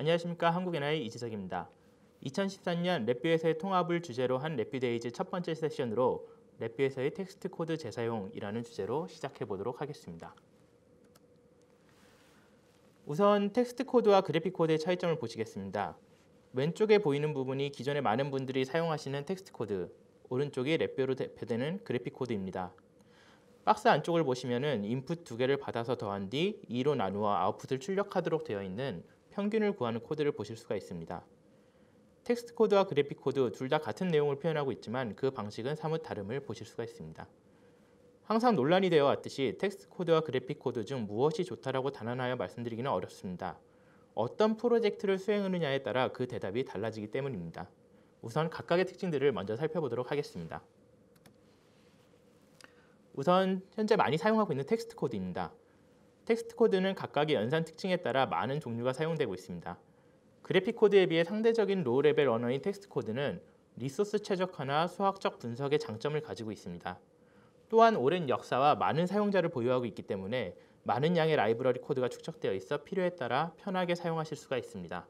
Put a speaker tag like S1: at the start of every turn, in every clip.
S1: 안녕하십니까 한국NI 이지석입니다. 2014년 랩뷰에서의 통합을 주제로 한 랩뷰데이즈 첫 번째 세션으로 랩뷰에서의 텍스트 코드 재사용이라는 주제로 시작해 보도록 하겠습니다. 우선 텍스트 코드와 그래픽 코드의 차이점을 보시겠습니다. 왼쪽에 보이는 부분이 기존에 많은 분들이 사용하시는 텍스트 코드, 오른쪽이 랩뷰로 대표되는 그래픽 코드입니다. 박스 안쪽을 보시면은 인풋 두 개를 받아서 더한 뒤 2로 나누어 아웃풋을 출력하도록 되어 있는 평균을 구하는 코드를 보실 수가 있습니다. 텍스트 코드와 그래픽 코드 둘 다 같은 내용을 표현하고 있지만 그 방식은 사뭇 다름을 보실 수가 있습니다. 항상 논란이 되어 왔듯이 텍스트 코드와 그래픽 코드 중 무엇이 좋다라고 단언하여 말씀드리기는 어렵습니다. 어떤 프로젝트를 수행하느냐에 따라 그 대답이 달라지기 때문입니다. 우선 각각의 특징들을 먼저 살펴보도록 하겠습니다. 우선 현재 많이 사용하고 있는 텍스트 코드입니다. 텍스트 코드는 각각의 연산 특징에 따라 많은 종류가 사용되고 있습니다. 그래픽 코드에 비해 상대적인 로우 레벨 언어인 텍스트 코드는 리소스 최적화나 수학적 분석의 장점을 가지고 있습니다. 또한 오랜 역사와 많은 사용자를 보유하고 있기 때문에 많은 양의 라이브러리 코드가 축적되어 있어 필요에 따라 편하게 사용하실 수가 있습니다.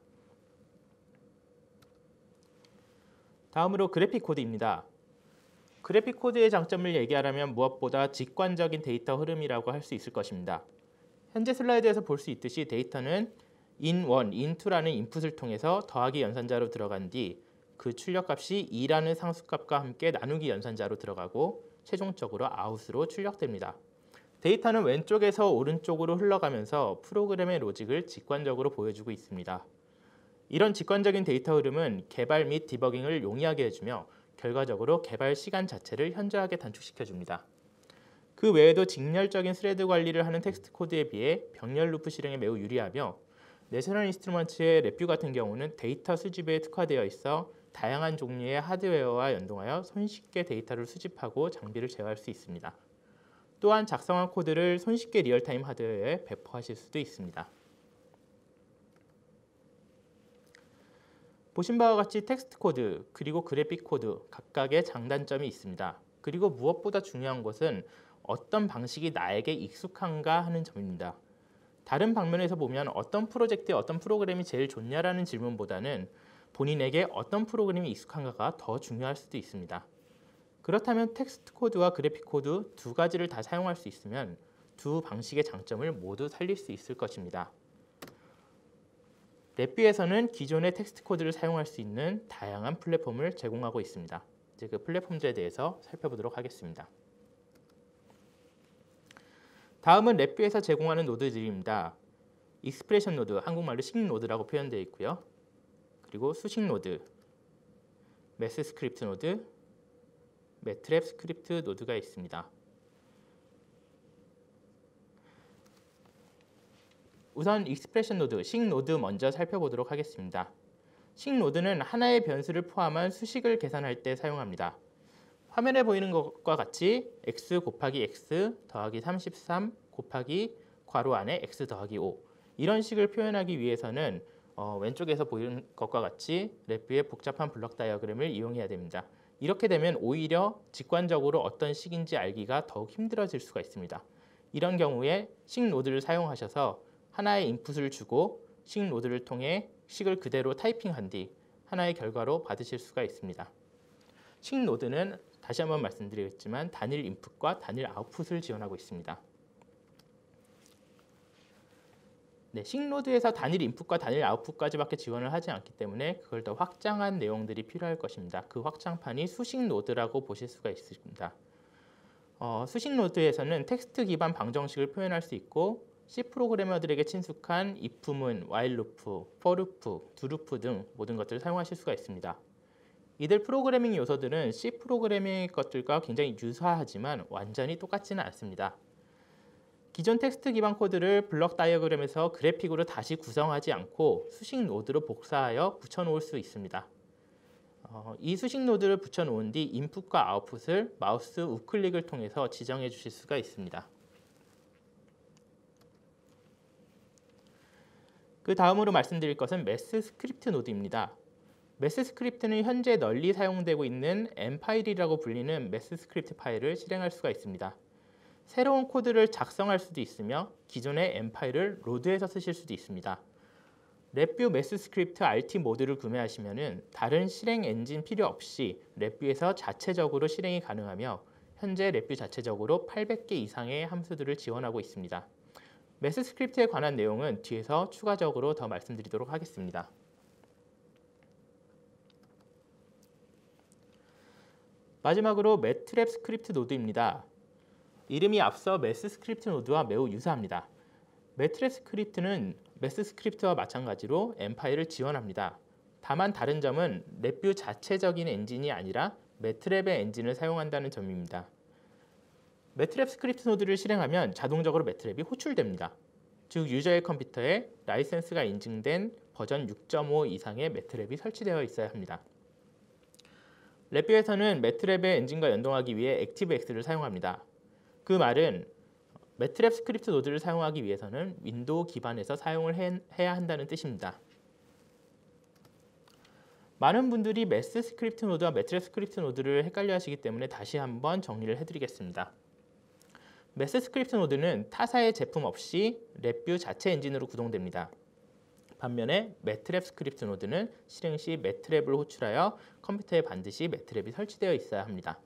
S1: 다음으로 그래픽 코드입니다. 그래픽 코드의 장점을 얘기하려면 무엇보다 직관적인 데이터 흐름이라고 할 수 있을 것입니다. 현재 슬라이드에서 볼 수 있듯이 데이터는 in1, in2라는 인풋을 통해서 더하기 연산자로 들어간 뒤 그 출력값이 2라는 상수값과 함께 나누기 연산자로 들어가고 최종적으로 아웃으로 출력됩니다. 데이터는 왼쪽에서 오른쪽으로 흘러가면서 프로그램의 로직을 직관적으로 보여주고 있습니다. 이런 직관적인 데이터 흐름은 개발 및 디버깅을 용이하게 해주며 결과적으로 개발 시간 자체를 현저하게 단축시켜 줍니다. 그 외에도 직렬적인 스레드 관리를 하는 텍스트 코드에 비해 병렬 루프 실행에 매우 유리하며 내셔널 인스트루먼트의 랩뷰 같은 경우는 데이터 수집에 특화되어 있어 다양한 종류의 하드웨어와 연동하여 손쉽게 데이터를 수집하고 장비를 제어할 수 있습니다. 또한 작성한 코드를 손쉽게 리얼타임 하드웨어에 배포하실 수도 있습니다. 보신 바와 같이 텍스트 코드 그리고 그래픽 코드 각각의 장단점이 있습니다. 그리고 무엇보다 중요한 것은 어떤 방식이 나에게 익숙한가 하는 점입니다. 다른 방면에서 보면 어떤 프로젝트에 어떤 프로그램이 제일 좋냐라는 질문보다는 본인에게 어떤 프로그램이 익숙한가가 더 중요할 수도 있습니다. 그렇다면 텍스트 코드와 그래픽 코드 두 가지를 다 사용할 수 있으면 두 방식의 장점을 모두 살릴 수 있을 것입니다. 랩뷰에서는 기존의 텍스트 코드를 사용할 수 있는 다양한 플랫폼을 제공하고 있습니다. 이제 그 플랫폼들에 대해서 살펴보도록 하겠습니다. 다음은 랩뷰에서 제공하는 노드들입니다. 익스프레션 노드, 한국말로 식 노드라고 표현되어 있고요. 그리고 수식 노드, 매스 스크립트 노드, 매트랩 스크립트 노드가 있습니다. 우선 익스프레션 노드, 식 노드 먼저 살펴보도록 하겠습니다. 식 노드는 하나의 변수를 포함한 수식을 계산할 때 사용합니다. 화면에 보이는 것과 같이 x 곱하기 x 더하기 33 곱하기 괄호 안에 x 더하기 5 이런 식을 표현하기 위해서는 어, 왼쪽에서 보이는 것과 같이 랩뷰의 복잡한 블럭 다이어그램을 이용해야 됩니다. 이렇게 되면 오히려 직관적으로 어떤 식인지 알기가 더욱 힘들어질 수가 있습니다. 이런 경우에 식 노드를 사용하셔서 하나의 인풋을 주고 식 노드를 통해 식을 그대로 타이핑한 뒤 하나의 결과로 받으실 수가 있습니다. 식 노드는 다시 한번 말씀드리겠지만 단일 인풋과 단일 아웃풋을 지원하고 있습니다. 네, 식노드에서 단일 인풋과 단일 아웃풋까지밖에 지원을 하지 않기 때문에 그걸 더 확장한 내용들이 필요할 것입니다. 그 확장판이 수식 노드라고 보실 수가 있습니다. 어, 수식 노드에서는 텍스트 기반 방정식을 표현할 수 있고 C 프로그래머들에게 친숙한 if문, while loop, for loop, do loop 등 모든 것들을 사용하실 수가 있습니다. 이들 프로그래밍 요소들은 C 프로그래밍 것들과 굉장히 유사하지만 완전히 똑같지는 않습니다. 기존 텍스트 기반 코드를 블럭 다이어그램에서 그래픽으로 다시 구성하지 않고 수식 노드로 복사하여 붙여놓을 수 있습니다. 어, 이 수식 노드를 붙여놓은 뒤 인풋과 아웃풋을 마우스 우클릭을 통해서 지정해 주실 수가 있습니다. 그 다음으로 말씀드릴 것은 매스 스크립트 노드입니다. 매스 스크립트는 현재 널리 사용되고 있는 M 파일이라고 불리는 매스 스크립트 파일을 실행할 수가 있습니다. 새로운 코드를 작성할 수도 있으며 기존의 M 파일을 로드해서 쓰실 수도 있습니다. 랩뷰 매스 스크립트 RT 모드를 구매하시면은 다른 실행 엔진 필요 없이 랩뷰에서 자체적으로 실행이 가능하며 현재 랩뷰 자체적으로 800개 이상의 함수들을 지원하고 있습니다. 매스 스크립트에 관한 내용은 뒤에서 추가적으로 더 말씀드리도록 하겠습니다. 마지막으로 매트랩 스크립트 노드입니다. 이름이 앞서 매스 스크립트 노드와 매우 유사합니다. 매트랩 스크립트는 매스 스크립트와 마찬가지로 엠파일을 지원합니다. 다만 다른 점은 랩뷰 자체적인 엔진이 아니라 매트랩의 엔진을 사용한다는 점입니다. 매트랩 스크립트 노드를 실행하면 자동적으로 매트랩이 호출됩니다. 즉 유저의 컴퓨터에 라이센스가 인증된 버전 6.5 이상의 매트랩이 설치되어 있어야 합니다. 랩뷰에서는 매트랩의 엔진과 연동하기 위해 액티브엑스를 사용합니다. 그 말은 매트랩 스크립트 노드를 사용하기 위해서는 윈도우 기반에서 사용을 해야 한다는 뜻입니다. 많은 분들이 매스 스크립트 노드와 매트랩 스크립트 노드를 헷갈려 하시기 때문에 다시 한번 정리를 해드리겠습니다. 매스 스크립트 노드는 타사의 제품 없이 랩뷰 자체 엔진으로 구동됩니다. 반면에 매트랩 스크립트 노드는 실행 시 매트랩을 호출하여 컴퓨터에 반드시 매트랩이 설치되어 있어야 합니다.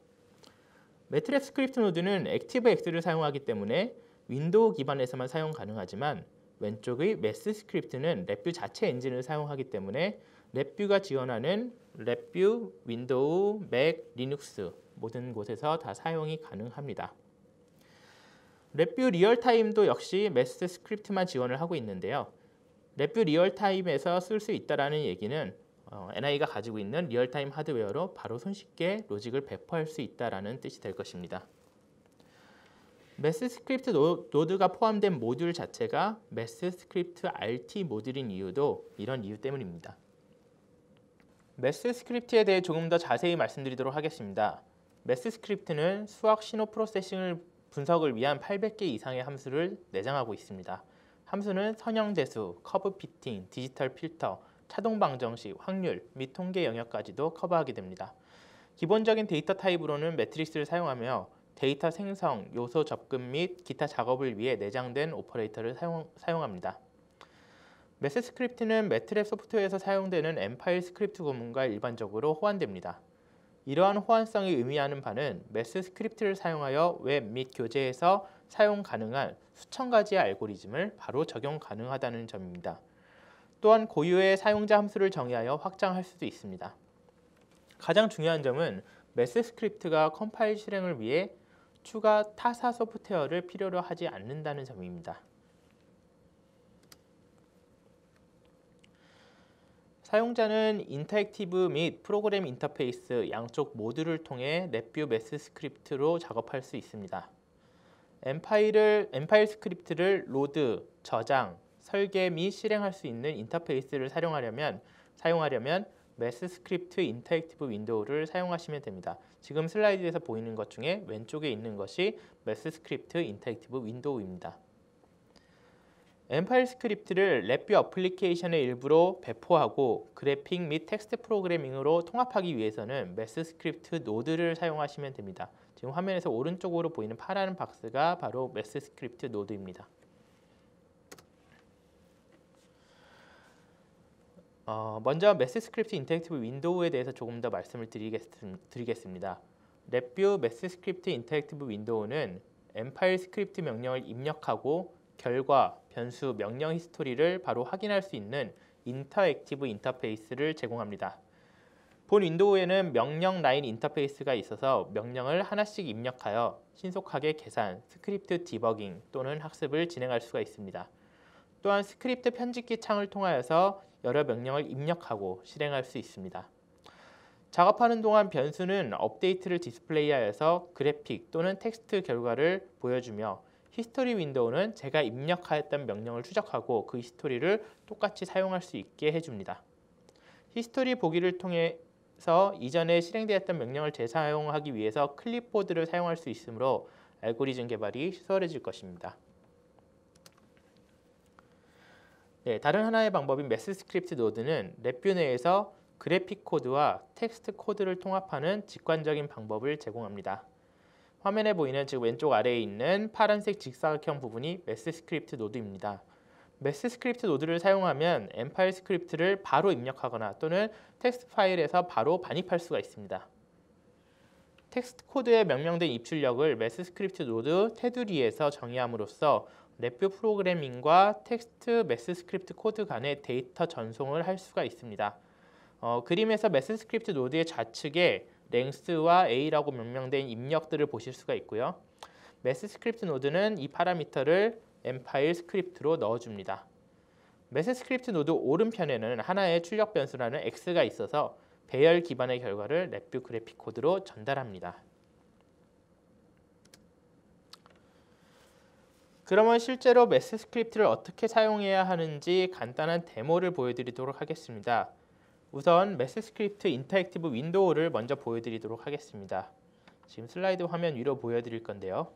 S1: 매트랩 스크립트 노드는 액티브엑스를 사용하기 때문에 윈도우 기반에서만 사용 가능하지만 왼쪽의 매스 스크립트는 랩뷰 자체 엔진을 사용하기 때문에 랩뷰가 지원하는 랩뷰, 윈도우, 맥, 리눅스 모든 곳에서 다 사용이 가능합니다. 랩뷰 리얼타임도 역시 매스 스크립트만 지원을 하고 있는데요. 랩뷰 리얼타임에서 쓸 수 있다라는 얘기는 어, NI가 가지고 있는 리얼타임 하드웨어로 바로 손쉽게 로직을 배포할 수 있다라는 뜻이 될 것입니다. 매스 스크립트 노드가 포함된 모듈 자체가 매스 스크립트 RT 모듈인 이유도 이런 이유 때문입니다. 매스 스크립트에 대해 조금 더 자세히 말씀드리도록 하겠습니다. 매스 스크립트는 수학 신호 프로세싱을 분석을 위한 800개 이상의 함수를 내장하고 있습니다. 함수는 선형재수, 커브 피팅, 디지털 필터, 차동 방정식, 확률 및 통계 영역까지도 커버하게 됩니다. 기본적인 데이터 타입으로는 매트릭스를 사용하며 데이터 생성, 요소 접근 및 기타 작업을 위해 내장된 오퍼레이터를 사용, 사용합니다. 매스 스크립트는 매트랩 소프트웨어에서 사용되는 엠파일 스크립트 구문과 일반적으로 호환됩니다. 이러한 호환성이 의미하는 바는 매스 스크립트를 사용하여 웹 및 교재에서 사용 가능한 수천 가지의 알고리즘을 바로 적용 가능하다는 점입니다. 또한 고유의 사용자 함수를 정의하여 확장할 수도 있습니다. 가장 중요한 점은 매스 스크립트가 컴파일 실행을 위해 추가 타사 소프트웨어를 필요로 하지 않는다는 점입니다. 사용자는 인터랙티브 및 프로그램 인터페이스 양쪽 모두를 통해 랩뷰 매스 스크립트로 작업할 수 있습니다. 엠파일을, 엠파일 스크립트를 로드, 저장, 설계 및 실행할 수 있는 인터페이스를 사용하려면 사용하려면 매스 스크립트 인터랙티브 윈도우를 사용하시면 됩니다. 지금 슬라이드에서 보이는 것 중에 왼쪽에 있는 것이 매스 스크립트 인터랙티브 윈도우입니다. 엠파일 스크립트를 랩뷰 어플리케이션의 일부로 배포하고 그래픽 및 텍스트 프로그래밍으로 통합하기 위해서는 매스 스크립트 노드를 사용하시면 됩니다. 지금 화면에서 오른쪽으로 보이는 파란 박스가 바로 매스 스크립트 노드입니다. 어, 먼저 매스 스크립트 인터랙티브 윈도우에 대해서 조금 더 말씀을 드리겠, 드리겠습니다. 랩뷰 매스 스크립트 인터랙티브 윈도우는 엠파일 스크립트 명령을 입력하고 결과, 변수, 명령 히스토리를 바로 확인할 수 있는 인터액티브 인터페이스를 제공합니다. 본 윈도우에는 명령 라인 인터페이스가 있어서 명령을 하나씩 입력하여 신속하게 계산, 스크립트 디버깅 또는 학습을 진행할 수가 있습니다. 또한 스크립트 편집기 창을 통하여서 여러 명령을 입력하고 실행할 수 있습니다. 작업하는 동안 변수는 업데이트를 디스플레이하여서 그래픽 또는 텍스트 결과를 보여주며 히스토리 윈도우는 제가 입력하였던 명령을 추적하고 그 히스토리를 똑같이 사용할 수 있게 해줍니다. 히스토리 보기를 통해서 이전에 실행되었던 명령을 재사용하기 위해서 클립보드를 사용할 수 있으므로 알고리즘 개발이 수월해질 것입니다. 네, 다른 하나의 방법인 매스 스크립트 노드는 랩뷰 내에서 그래픽 코드와 텍스트 코드를 통합하는 직관적인 방법을 제공합니다. 화면에 보이는 즉 왼쪽 아래에 있는 파란색 직사각형 부분이 매스 스크립트 노드입니다. 메스 스크립트 노드를 사용하면 엠파일 스크립트를 바로 입력하거나 또는 텍스트 파일에서 바로 반입할 수가 있습니다. 텍스트 코드에 명명된 입출력을 메스 스크립트 노드 테두리에서 정의함으로써 랩뷰 프로그래밍과 텍스트 메스 스크립트 코드 간의 데이터 전송을 할 수가 있습니다. 어, 그림에서 메스 스크립트 노드의 좌측에 랭스와 a라고 명명된 입력들을 보실 수가 있고요. 메스 스크립트 노드는 이 파라미터를 엠파일 스크립트로 넣어줍니다. 메스 스크립트 노드 오른편에는 하나의 출력 변수라는 x가 있어서 배열 기반의 결과를 랩뷰 그래픽 코드로 전달합니다. 그러면 실제로 메스 스크립트를 어떻게 사용해야 하는지 간단한 데모를 보여드리도록 하겠습니다. 우선 메스 스크립트 인터랙티브 윈도우를 먼저 보여드리도록 하겠습니다. 지금 슬라이드 화면 위로 보여드릴 건데요.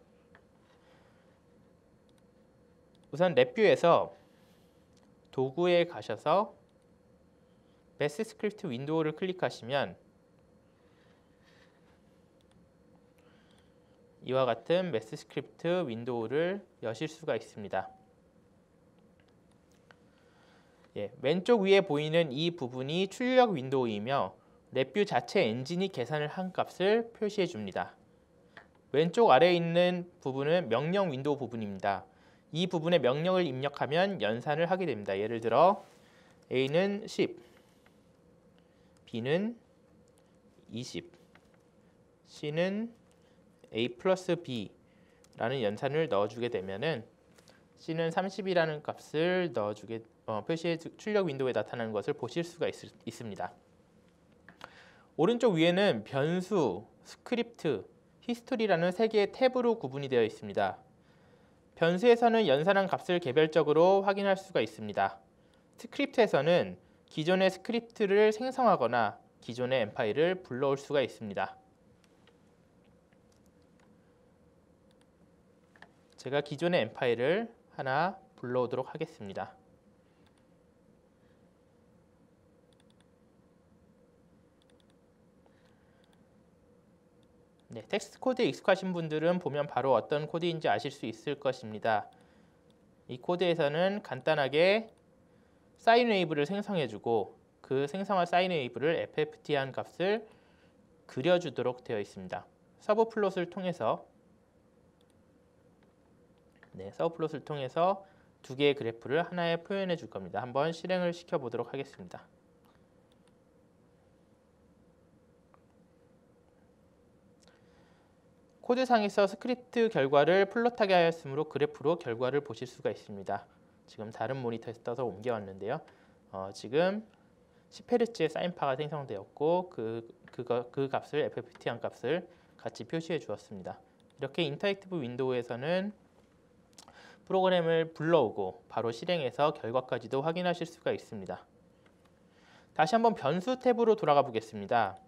S1: 우선 랩뷰에서 도구에 가셔서 메스 스크립트 윈도우를 클릭하시면 이와 같은 메스 스크립트 윈도우를 여실 수가 있습니다. 예, 왼쪽 위에 보이는 이 부분이 출력 윈도우이며 랩뷰 자체 엔진이 계산을 한 값을 표시해 줍니다. 왼쪽 아래에 있는 부분은 명령 윈도우 부분입니다. 이 부분에 명령을 입력하면 연산을 하게 됩니다. 예를 들어 A는 10, B는 20, C는 A 플러스 B라는 연산을 넣어주게 되면 은 C는 30이라는 값을 넣어주게 어, 표시해 출력 윈도우에 나타나는 것을 보실 수가 있, 있습니다. 오른쪽 위에는 변수, 스크립트, 히스토리라는 세 개의 탭으로 구분이 되어 있습니다. 변수에서는 연산한 값을 개별적으로 확인할 수가 있습니다. 스크립트에서는 기존의 스크립트를 생성하거나 기존의 엠파일을 불러올 수가 있습니다. 제가 기존의 엠파일을 하나 불러오도록 하겠습니다. 네, 텍스트 코드에 익숙하신 분들은 보면 바로 어떤 코드인지 아실 수 있을 것입니다. 이 코드에서는 간단하게 사인 웨이브를 생성해주고 그 생성한 사인 웨이브를 FFT한 값을 그려주도록 되어 있습니다. 서브 플롯을 통해서 네, 서브 플롯을 통해서 두 개의 그래프를 하나에 표현해 줄 겁니다. 한번 실행을 시켜 보도록 하겠습니다. 코드상에서 스크립트 결과를 플롯하게 하였으므로 그래프로 결과를 보실 수가 있습니다. 지금 다른 모니터에서 떠서 옮겨왔는데요. 어, 지금 10Hz의 사인파가 생성되었고 그, 그거, 그 값을 FFT한 값을 같이 표시해 주었습니다. 이렇게 인터랙티브 윈도우에서는 프로그램을 불러오고 바로 실행해서 결과까지도 확인하실 수가 있습니다. 다시 한번 변수 탭으로 돌아가 보겠습니다.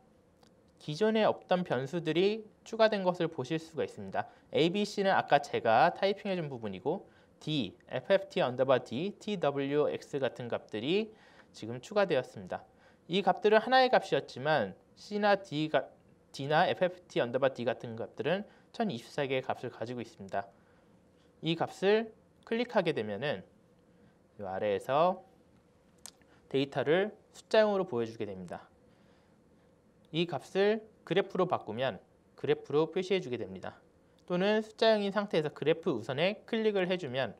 S1: 기존에 없던 변수들이 추가된 것을 보실 수가 있습니다. A, B, C는 아까 제가 타이핑해 준 부분이고 D, FFT 언더바 D, TWX 같은 값들이 지금 추가되었습니다. 이 값들은 하나의 값이었지만 C나 D가, D나 FFT 언더바 D 같은 값들은 1024개의 값을 가지고 있습니다. 이 값을 클릭하게 되면은 이 아래에서 데이터를 숫자형으로 보여주게 됩니다. 이 값을 그래프로 바꾸면 그래프로 표시해 주게 됩니다. 또는 숫자형인 상태에서 그래프 우선에 클릭을 해주면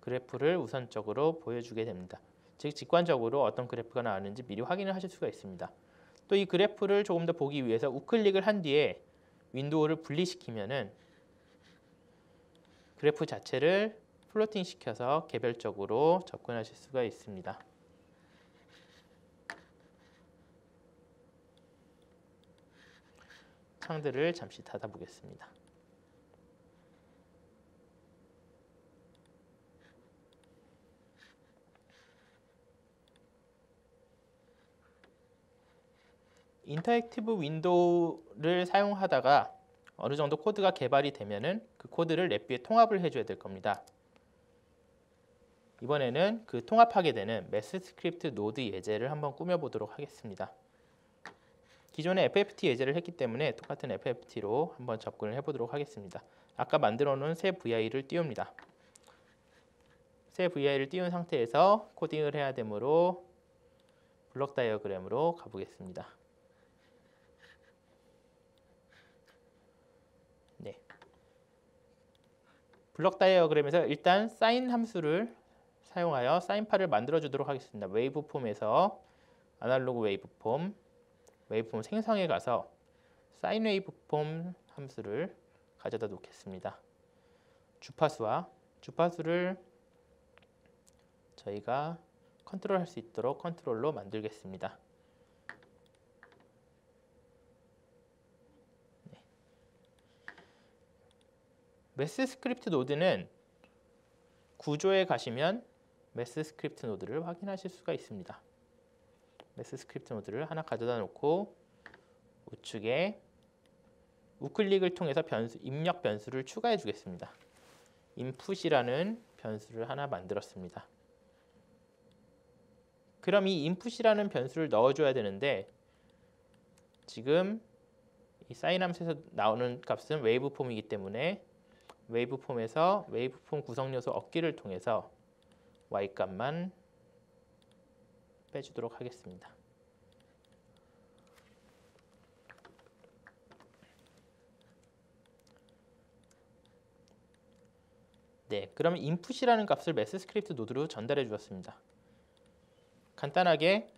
S1: 그래프를 우선적으로 보여주게 됩니다. 즉 직관적으로 어떤 그래프가 나왔는지 미리 확인을 하실 수가 있습니다. 또 이 그래프를 조금 더 보기 위해서 우클릭을 한 뒤에 윈도우를 분리시키면은 그래프 자체를 플로팅 시켜서 개별적으로 접근하실 수가 있습니다. 창들을 잠시 닫아보겠습니다. 인터랙티브 윈도우를 사용하다가 어느 정도 코드가 개발이 되면은 그 코드를 랩뷰에 통합을 해줘야 될 겁니다. 이번에는 그 통합하게 되는 메스 스크립트 노드 예제를 한번 꾸며보도록 하겠습니다. 기존에 FFT 예제를 했기 때문에 똑같은 FFT로 한번 접근을 해보도록 하겠습니다. 아까 만들어 놓은 새 VI를 띄웁니다. 새 VI를 띄운 상태에서 코딩을 해야 되므로 블록 다이어그램으로 가보겠습니다. 네. 블록 다이어그램에서 일단 사인 함수를 사용하여 사인파를 만들어 주도록 하겠습니다. 웨이브폼에서 아날로그 웨이브폼, 웨이브폼 생성에 가서 사인 웨이브폼 함수를 가져다 놓겠습니다. 주파수와 주파수를 저희가 컨트롤 할 수 있도록 컨트롤로 만들겠습니다. 네. 메스 스크립트 노드는 구조에 가시면 메스 스크립트 노드를 확인하실 수가 있습니다. 메스 스크립트 노드를 하나 가져다 놓고 우측에 우클릭을 통해서 변수, 입력 변수를 추가해 주겠습니다. input이라는 변수를 하나 만들었습니다. 그럼 이 input이라는 변수를 넣어줘야 되는데 지금 이 사인 함수에서 나오는 값은 웨이브폼이기 때문에 웨이브폼에서 웨이브폼 구성 요소 얻기를 통해서 y 값만 빼주도록 하겠습니다. 네, 그러면 input이라는 값을 메스 스크립트 노드로 전달해 주었습니다. 간단하게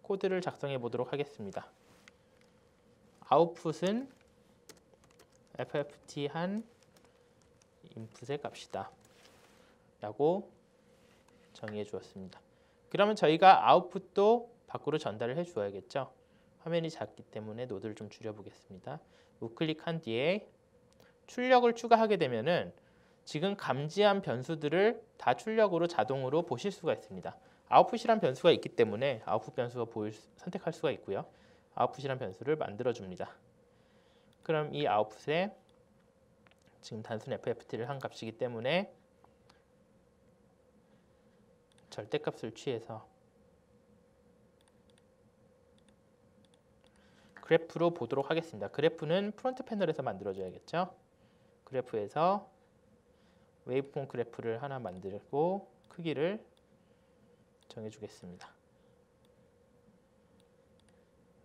S1: 코드를 작성해 보도록 하겠습니다. 아웃풋은 fft 한 인풋의 값이다. 라고 정의해 주었습니다. 그러면 저희가 아웃풋도 밖으로 전달을 해 주어야겠죠. 화면이 작기 때문에 노드를 좀 줄여 보겠습니다. 우클릭한 뒤에 출력을 추가하게 되면은 지금 감지한 변수들을 다 출력으로 자동으로 보실 수가 있습니다. 아웃풋이란 변수가 있기 때문에 아웃풋 변수가 보일 선택할 수가 있고요. 아웃풋이란 변수를 만들어 줍니다. 그럼 이 아웃풋에 지금 단순 FFT를 한 값이기 때문에 절대값을 취해서 그래프로 보도록 하겠습니다. 그래프는 프론트 패널에서 만들어줘야겠죠. 그래프에서 웨이브폼 그래프를 하나 만들고 크기를 정해주겠습니다.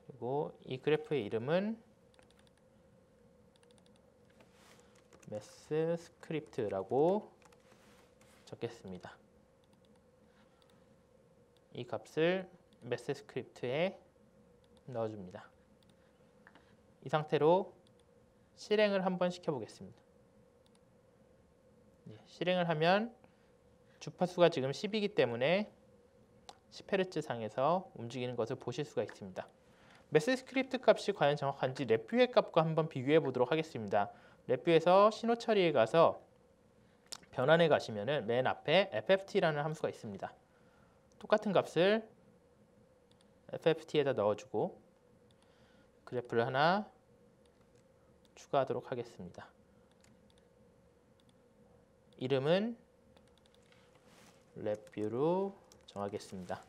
S1: 그리고 이 그래프의 이름은 매스 스크립트라고 적겠습니다. 이 값을 매스 스크립트에 넣어줍니다. 이 상태로 실행을 한번 시켜보겠습니다. 네, 실행을 하면 주파수가 지금 10이기 때문에 10Hz 상에서 움직이는 것을 보실 수가 있습니다. 메시 스크립트 값이 과연 정확한지 랩뷰의 값과 한번 비교해 보도록 하겠습니다. 랩뷰에서 신호 처리에 가서 변환에 가시면은 맨 앞에 FFT라는 함수가 있습니다. 똑같은 값을 FFT에다 넣어주고 그래프를 하나 추가하도록 하겠습니다. 이름은 랩뷰로 정하겠습니다.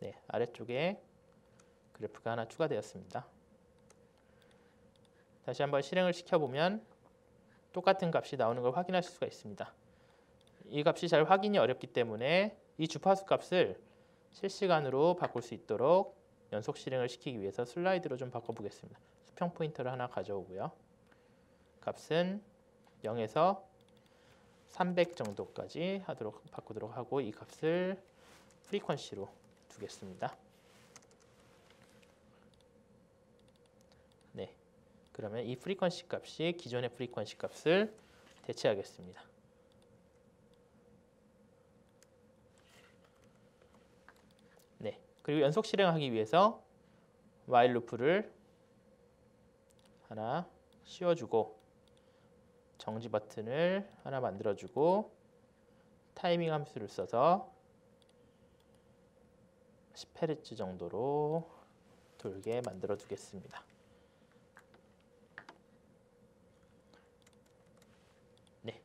S1: 네, 아래쪽에 그래프가 하나 추가되었습니다. 다시 한번 실행을 시켜보면 똑같은 값이 나오는 걸 확인할 수가 있습니다. 이 값이 잘 확인이 어렵기 때문에 이 주파수 값을 실시간으로 바꿀 수 있도록 연속 실행을 시키기 위해서 슬라이드로 좀 바꿔보겠습니다. 수평 포인터를 하나 가져오고요. 값은 0에서 300 정도까지 하도록 바꾸도록 하고 이 값을 프리퀀시로 두겠습니다. 네, 그러면 이 프리퀀시 값이 기존의 프리퀀시 값을 대체하겠습니다. 네, 그리고 연속 실행하기 위해서 while 루프를 하나 씌워주고 정지 버튼을 하나 만들어주고 타이밍 함수를 써서 10Hz 정도로 돌게 만들어 두겠습니다. 네.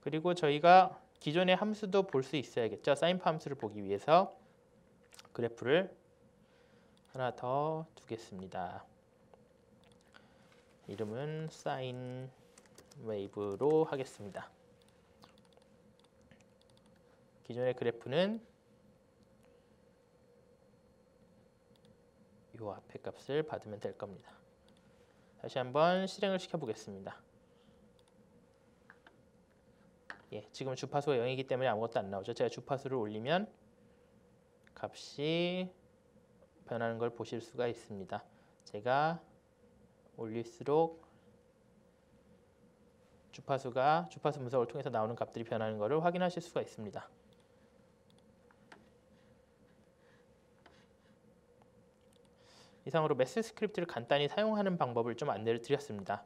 S1: 그리고 저희가 기존의 함수도 볼 수 있어야겠죠. 사인파 함수를 보기 위해서 그래프를 하나 더 두겠습니다. 이름은 사인 웨이브로 하겠습니다. 기존의 그래프는 이 앞에 값을 받으면 될 겁니다. 다시 한번 실행을 시켜 보겠습니다. 예, 지금 주파수가 0이기 때문에 아무것도 안 나오죠. 제가 주파수를 올리면 값이 변하는 걸 보실 수가 있습니다. 제가 올릴수록 주파수가 주파수 분석을 통해서 나오는 값들이 변하는 것을 확인하실 수가 있습니다. 이상으로 메스 스크립트를 간단히 사용하는 방법을 좀 안내를 드렸습니다.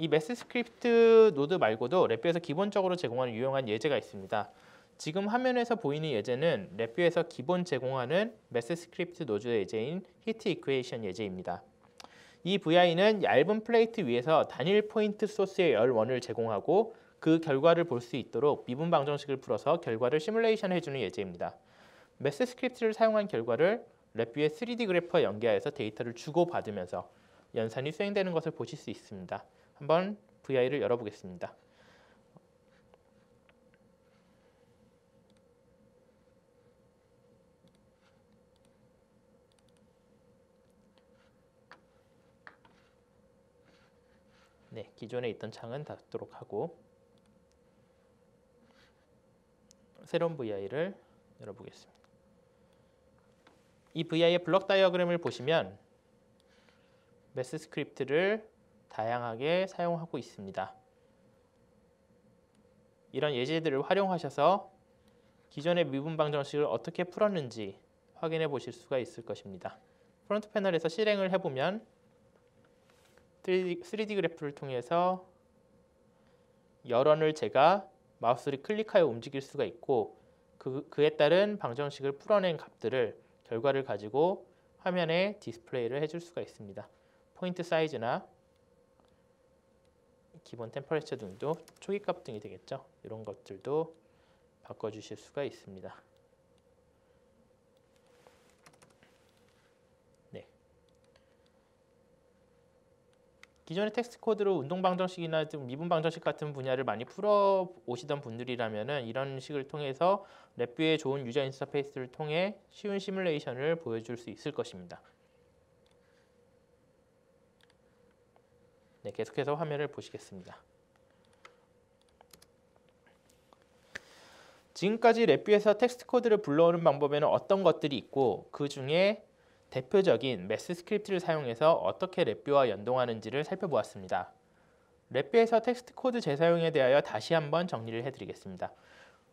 S1: 이 메스 스크립트 노드 말고도 랩뷰에서 기본적으로 제공하는 유용한 예제가 있습니다. 지금 화면에서 보이는 예제는 랩뷰에서 기본 제공하는 메스 스크립트 노드 예제인 히트 이퀘이션 예제입니다. 이 VI는 얇은 플레이트 위에서 단일 포인트 소스의 열원을 제공하고 그 결과를 볼 수 있도록 미분 방정식을 풀어서 결과를 시뮬레이션 해주는 예제입니다. 메스 스크립트를 사용한 결과를 랩뷰의 3D 그래프와 연계하여서 데이터를 주고받으면서 연산이 수행되는 것을 보실 수 있습니다. 한번 VI를 열어보겠습니다. 네, 기존에 있던 창은 닫도록 하고 새로운 VI를 열어보겠습니다. 이 VI의 블럭 다이어그램을 보시면 메스 스크립트를 다양하게 사용하고 있습니다. 이런 예제들을 활용하셔서 기존의 미분 방 정식을 어떻게 풀었는지 확인해 보실 수가 있을 것입니다. 프론트 패널에서 실행을 해보면 3D, 3D 그래프를 통해서 여론을 제가 마우스를 클릭하여 움직일 수가 있고 그, 그에 따른 방정식을 풀어낸 값들을 결과를 가지고 화면에 디스플레이를 해줄 수가 있습니다. 포인트 사이즈나 기본 템퍼레처 등도 초기값 등이 되겠죠. 이런 것들도 바꿔주실 수가 있습니다. 네. 기존의 텍스트 코드로 운동 방정식이나 미분 방정식 같은 분야를 많이 풀어 오시던 분들이라면 이런 식을 통해서 랩뷰의 좋은 유저 인터페이스를 통해 쉬운 시뮬레이션을 보여줄 수 있을 것입니다. 네, 계속해서 화면을 보시겠습니다. 지금까지 랩뷰에서 텍스트 코드를 불러오는 방법에는 어떤 것들이 있고 그 중에 대표적인 메스 스크립트를 사용해서 어떻게 랩뷰와 연동하는지를 살펴보았습니다. 랩뷰에서 텍스트 코드 재사용에 대하여 다시 한번 정리를 해드리겠습니다.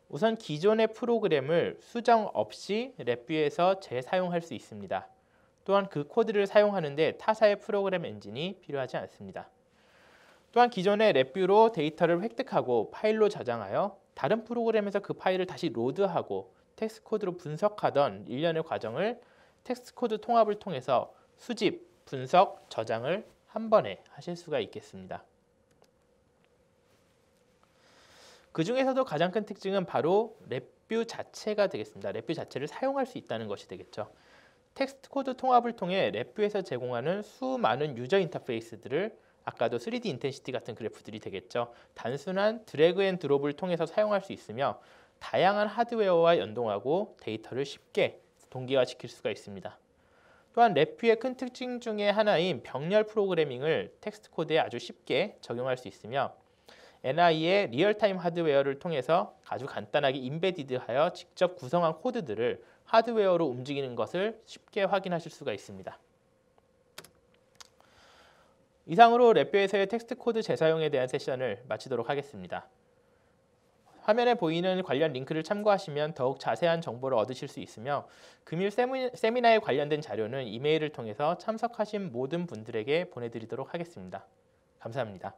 S1: 우선 기존의 프로그램을 수정 없이 랩뷰에서 재사용할 수 있습니다. 또한 그 코드를 사용하는데 타사의 프로그램 엔진이 필요하지 않습니다. 또한 기존의 랩뷰로 데이터를 획득하고 파일로 저장하여 다른 프로그램에서 그 파일을 다시 로드하고 텍스트 코드로 분석하던 일련의 과정을 텍스트 코드 통합을 통해서 수집, 분석, 저장을 한 번에 하실 수가 있겠습니다. 그 중에서도 가장 큰 특징은 바로 랩뷰 자체가 되겠습니다. 랩뷰 자체를 사용할 수 있다는 것이 되겠죠. 텍스트 코드 통합을 통해 랩뷰에서 제공하는 수많은 유저 인터페이스들을 아까도 3D 인텐시티 같은 그래프들이 되겠죠. 단순한 드래그 앤 드롭을 통해서 사용할 수 있으며 다양한 하드웨어와 연동하고 데이터를 쉽게 동기화시킬 수가 있습니다. 또한 랩뷰의 큰 특징 중의 하나인 병렬 프로그래밍을 텍스트 코드에 아주 쉽게 적용할 수 있으며 NI의 리얼타임 하드웨어를 통해서 아주 간단하게 인베디드하여 직접 구성한 코드들을 하드웨어로 움직이는 것을 쉽게 확인하실 수가 있습니다. 이상으로 랩뷰에서의 텍스트 코드 재사용에 대한 세션을 마치도록 하겠습니다. 화면에 보이는 관련 링크를 참고하시면 더욱 자세한 정보를 얻으실 수 있으며 금일 세미나에 관련된 자료는 이메일을 통해서 참석하신 모든 분들에게 보내드리도록 하겠습니다. 감사합니다.